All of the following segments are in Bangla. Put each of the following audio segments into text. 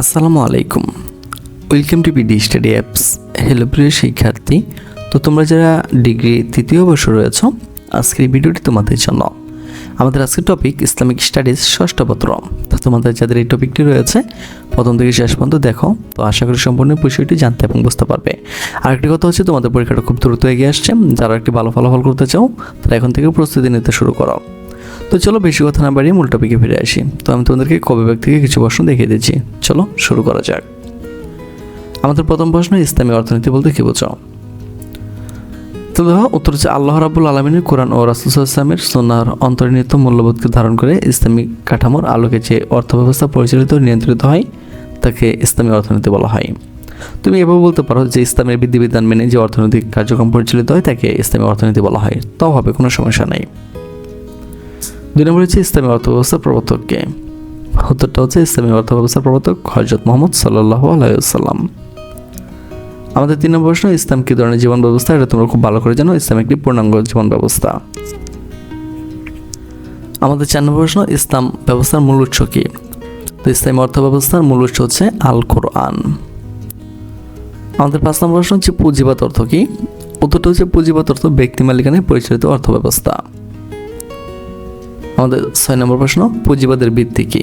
আসসালামু আলাইকুম। Welcome to BD study apps hello প্রিয় শিক্ষার্থী, তো তোমরা যারা ডিগ্রি তৃতীয় বর্ষ রয়েছ, আজকের এই ভিডিওটি তোমাদের জন্য। আমাদের আজকের টপিক ইসলামিক স্টাডিজ ষষ্ঠ পত্র। তো তোমাদের যাদের এই টপিকটি রয়েছে, প্রথম থেকে শেষ পর্যন্ত দেখো, তো আশা করি সম্পূর্ণ বিষয়টি জানতে এবং বুঝতে পারবে। আর একটি কথা হচ্ছে, তোমাদের পরীক্ষাটা খুব দ্রুত এগিয়ে আসছে। যারা একটি ভালো ফলাফল করতে চাও, তারা এখন থেকে প্রস্তুতি নিতে শুরু করো। তো চলো বেশি কথা না বাড়িয়ে মূল টপিকে ফিরে আসি। তো আমি তোমাদেরকে কবে ব্যাগ থেকে কিছু প্রশ্ন দেখিয়ে দিচ্ছি। চলো শুরু করা যাক। আমাদের প্রথম প্রশ্ন, ইসলামী অর্থনীতি বলতে কী বোঝাও? তো দেখো, উত্তর হচ্ছে আল্লাহ রাবুল আলমিনের কোরআন ও রাসুসাল্লামের সোনার অন্তর্নিহিত মূল্যবোধকে ধারণ করে ইসলামিক কাঠামোর আলোকে যে অর্থব্যবস্থা পরিচালিত নিয়ন্ত্রিত হয়, তাকে ইসলামী অর্থনীতি বলা হয়। তুমি এভাবে বলতে পারো যে ইসলামের বিধিবিধান মেনে যে অর্থনৈতিক কার্যক্রম পরিচালিত হয়, তাকে ইসলামী অর্থনীতি বলা হয়। তাও হবে, কোনো সমস্যা নেই। দুই নম্বর হচ্ছে ইসলামী অর্থব্যবস্থার প্রবর্তককে উত্তরটা হচ্ছে ইসলামী অর্থব্যবস্থার প্রবর্তক হজরত মোহাম্মদ সাল্লাহ আলাইসাল্লাম আমাদের তিন নম্বর প্রশ্ন, ইসলাম কী ধরনের জীবন ব্যবস্থা? এটা তোমরা খুব ভালো করে জানো, ইসলাম একটি পূর্ণাঙ্গ জীবন ব্যবস্থা। আমাদের চার নম্বর প্রশ্ন, ইসলাম ব্যবস্থার মূল উৎস কী? তো ইসলামী অর্থ ব্যবস্থার মূল উৎস হচ্ছে আল কোরআন আমাদের পাঁচ নম্বর প্রশ্ন হচ্ছে পুঁজিবাদ অর্থ কী? উত্তরটা হচ্ছে পুঁজিবাদ অর্থ ব্যক্তি মালিকানায় পরিচালিত অর্থ ব্যবস্থা আমাদের ছয় নম্বর প্রশ্ন, পুঁজিবাদের ভিত্তি কী?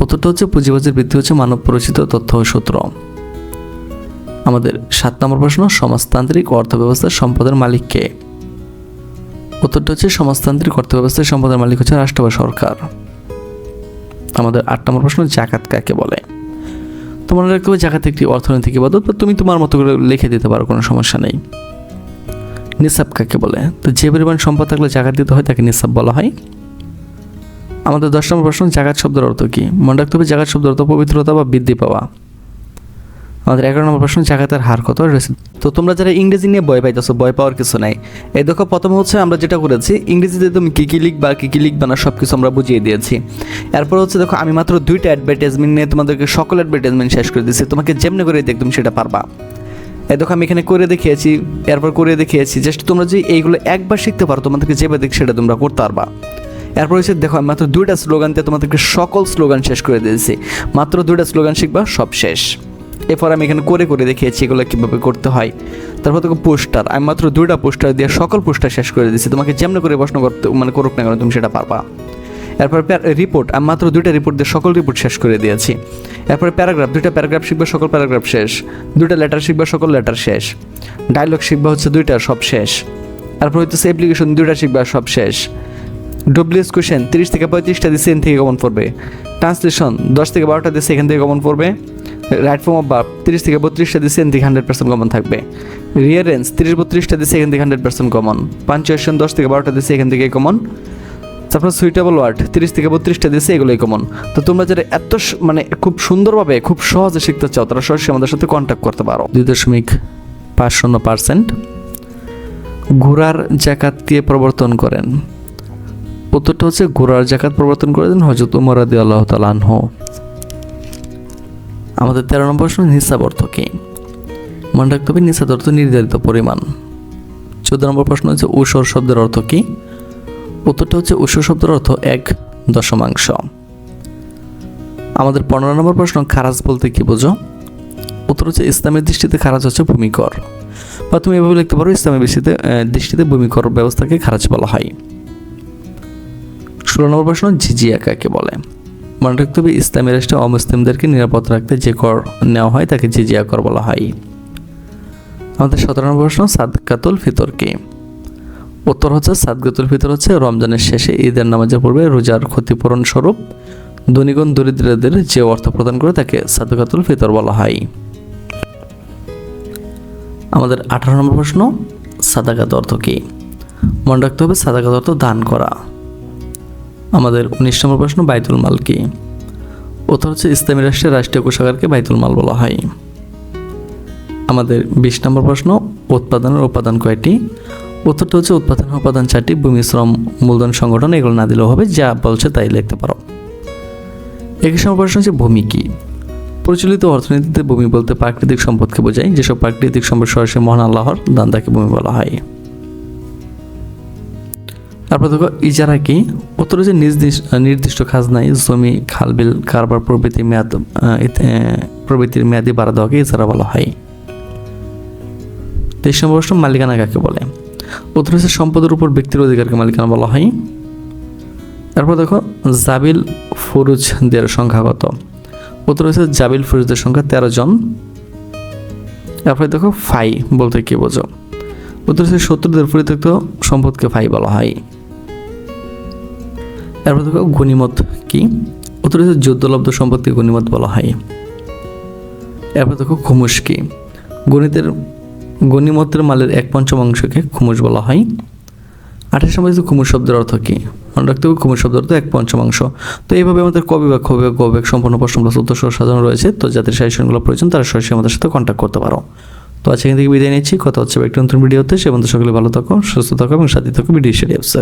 উত্তরটা হচ্ছে পুঁজিবাদের ভিত্তি হচ্ছে মানব পরিচিত তথ্য ও সূত্র। আমাদের সাত নম্বর প্রশ্ন, সমাজতান্ত্রিক অর্থব্যবস্থার সম্পদের মালিক কে? উত্তরটা হচ্ছে সমাজতান্ত্রিক অর্থব্যবস্থার সম্পদের মালিক হচ্ছে রাষ্ট্র বা সরকার। আমাদের আট নম্বর প্রশ্ন, জাকাত কাকে বলে? তোমার রাখতে হবে জাকাত একটি অর্থনৈতিক ইবাদত বা তুমি তোমার মতো করে লিখে দিতে পারো, কোনো সমস্যা নেই। নিসাব কাকে বলে? তো যে পরিমাণ সম্পদ থাকলে জাকাত দিতে হয়, তাকে নিসাব বলা হয়। আমাদের দশ নম্বর প্রশ্ন, জাকাত শব্দের অর্থ কী? মনে রাখতে হবে জাকাত শব্দের অর্থ পবিত্রতা বা বৃদ্ধি পাওয়া। আমাদের এগারো নম্বর প্রশ্ন, জাকাতের হার কত? রয়েছে। তো তোমরা যারা ইংরেজি নিয়ে ভয় পাইতেছো, ভয় পাওয়ার কিছু নাই। এই দেখো, প্রথম হচ্ছে আমরা যেটা করেছি, ইংরেজিতে তুমি কী কী লিখবা, কী কী লিখবা না সব কিছু আমরা বুঝিয়ে দিয়েছি। এরপর হচ্ছে দেখো, আমি মাত্র দুইটা অ্যাডভার্টাইজমেন্ট নিয়ে তোমাদেরকে সকল অ্যাডভার্টাইজমেন্ট শেষ করে দিচ্ছি তোমাকে যেমনি করে দেখ তুমি সেটা পারবা। এই দেখো, আমি এখানে করে দেখিয়েছি, এরপর করে দেখিয়েছি। জাস্ট তোমরা যদি এইগুলো একবার শিখতে পারো, তোমাদেরকে যেভাবে দেখ সেটা তোমরা করতে পারবা। এরপর হচ্ছে দেখো, আমি মাত্র দুইটা স্লোগান দিয়ে তোমাদেরকে সকল স্লোগান শেষ করে দিয়েছি। মাত্র দুইটা স্লোগান শিখবা, সব শেষ। এরপর আমি এখানে করে করে দেখিয়েছি এগুলো কীভাবে করতে হয়। তারপর দেখো পোস্টার আমি মাত্র দুইটা পোস্টার দিয়ে সকল পোস্টার শেষ করে দিয়েছি। তোমাকে যেমন করে প্রশ্ন করতে মানে করুক না কেন, তুমি সেটা পারবা। এরপর রিপোর্ট আমি মাত্র দুইটা রিপোর্ট দিয়ে সকল রিপোর্ট শেষ করে দিয়েছি। এরপরে প্যারাগ্রাফ দুইটা প্যারাগ্রাফ শিখবে, সকল প্যারাগ্রাফ শেষ। দুইটা লেটার শিখবে, সকল লেটার শেষ। ডায়লগ শিখবা হচ্ছে দুইটা, সব শেষ। তারপর হচ্ছে অ্যাপ্লিকেশন দুইটা শিখবা, সব শেষ। ডব্লিউএস কোশ্চেন তিরিশ থেকে পঁয়ত্রিশটা দিচ্ছে এখান থেকে কমন পড়বে। ট্রান্সলেশন দশ থেকে বারোটা দিচ্ছে এখান থেকে কমন পড়বে। রাইট ফর্ম অফ বার্ব তিরিশ থেকে বত্রিশটা দিচ্ছে এখান থেকে হান্ড্রেড পার্সেন্ট কমন থাকবে। রিয়ারেন্স তিরিশ বত্রিশটা দিচ্ছে এখান থেকে হান্ড্রেড পার্সেন্ট কমন পাঞ্চুয়েশন দশ থেকে বারোটা দিচ্ছে এখান থেকে কমন তারপর সুইটেবল ওয়ার্ড তিরিশ থেকে বত্রিশটা দিচ্ছে এগুলোই কমন তো তোমরা যারা এত মানে খুব সুন্দরভাবে, খুব সহজে শিখতে চাও, তারা সরাসরি আমাদের সাথে কন্ট্যাক্ট করতে পারো। দুই দশমিক পাঁচ শূন্য পার্সেন্ট ঘোড়ার জাকাত দিয়ে প্রবর্তন করেন। উত্তরটা হচ্ছে ঘোড়ার জাকাত প্রবর্তন করে দেন হজরত উমর রাদি আল্লাহ তালানহ আমাদের তেরো নম্বর প্রশ্ন, নিসাব অর্থ কী? মনে রাখতে হবে নিসাব অর্থ নির্ধারিত পরিমাণ। চোদ্দ নম্বর প্রশ্ন হচ্ছে, উসর শব্দের অর্থ কী? উত্তরটা হচ্ছে, উসর শব্দের অর্থ এক দশমাংশ। আমাদের পনেরো নম্বর প্রশ্ন, খারাজ বলতে কি বোঝো? উত্তর হচ্ছে, ইসলামের দৃষ্টিতে খারাজ হচ্ছে ভূমিকর। বা তুমি এভাবে লিখতে পারো, ইসলামের দৃষ্টিতে দৃষ্টিতে ভূমিকর ব্যবস্থাকে খারাজ বলা হয়। ষোলো নম্বর প্রশ্ন জিজিয়া কাকে বলে। মনে রাখতে হবে, ইসলামী রাষ্ট্রে অমুসলিমদেরকে নিরাপদ রাখতে যে কর নেওয়া হয় তাকে জিজিয়া কর বলা হয়। আমাদের সতেরো নম্বর প্রশ্ন, সাদকাতুল ফিতর কি? উত্তর হচ্ছে, সাদকাতুল ফিতর হচ্ছে রমজানের শেষে ঈদের নামাজের পূর্বে রোজার ক্ষতিপূরণ স্বরূপ ধনীগণ দরিদ্রদের যে অর্থ প্রদান করে তাকে সাদকাতুল ফিতর বলা হয়। আমাদের আঠারো নম্বর প্রশ্ন, সাদাকাত অর্থ কী? মনে রাখতে হবে, সাদাকাত অর্থ দান করা। আমাদের উনিশ নম্বর প্রশ্ন, বাইতুল মাল কি? উত্তর হচ্ছে ইসলামী রাষ্ট্রের রাষ্ট্রীয় কোষাগারকে বাইতুল মাল বলা হয়। আমাদের বিশ নম্বর প্রশ্ন, উৎপাদনের উপাদান কয়টি? উত্তরটা হচ্ছে উৎপাদনের উপাদান চারটি, ভূমি, শ্রম, মূলধন, সংগঠন, এগুলো না দিলেও হবে, যা বলছে তাই লিখতে পারো। একুশ নম্বর প্রশ্ন হচ্ছে, ভূমি কি? প্রচলিত অর্থনীতিতে ভূমি বলতে প্রাকৃতিক সম্পদকে বোঝায়, যেসব প্রাকৃতিক সম্পদ সরাসরি মহান আল্লাহর দান তাকে ভূমি বলা হয়। তারপর দেখো, ইজারা কি? উত্তর হচ্ছে নির্দিষ্ট খাজনায় জমি খালবিল কারবার প্রভৃতি মেয়াদ প্রভৃতির মেয়াদি বাড়া দেওয়াকে ইজারা বলা হয়। তেইশ নম্বর প্রশ্ন, মালিকানা কাকে বলে? উত্তর সম্পদের উপর ব্যক্তির অধিকারকে মালিকানা বলা হয়। তারপর দেখো, জাবিল ফুরুজদের সংখ্যা কত? উত্তর হচ্ছে জাবিল ফুরুজদের সংখ্যা তেরো জন। তারপরে দেখো, ফাই বলতে কি বোঝো? উত্তর হচ্ছে শত্রুদের পরিত্যক্ত সম্পদকে ফাই বলা হয়। তারপর দেখো গণিমত কি? হচ্ছে যুদ্ধলব্ধ সম্পদকে গণিমত বলা হয়। এরপর দেখো খুমুস কি? গণিতের, গণিমতের মালের এক পঞ্চমাংশকে খুমুস বলা হয়। আঠাশ নম্বর খুমুস শব্দের অর্থ কি? মনে রাখতে হবে খুমুস শব্দের অর্থ এক পঞ্চমাংশ তো এইভাবে আমাদের কবি বা খবিবা গবেক সম্পূর্ণ প্রশ্ন প্লাস উত্তর সাজানো রয়েছে। তো যাদের সাজেশনগুলো প্রয়োজন, তারা সরাসরি আমাদের সাথে কন্ট্যাক্ট করতে পারো। তো আজকে এখান থেকে বিদায় নিচ্ছি। কথা হচ্ছে একটি নতুন ভিডিওতে সে বন্ধু সকলে ভালো থাকো, সুস্থ থাকো এবং সাথে থাকো ভিডিও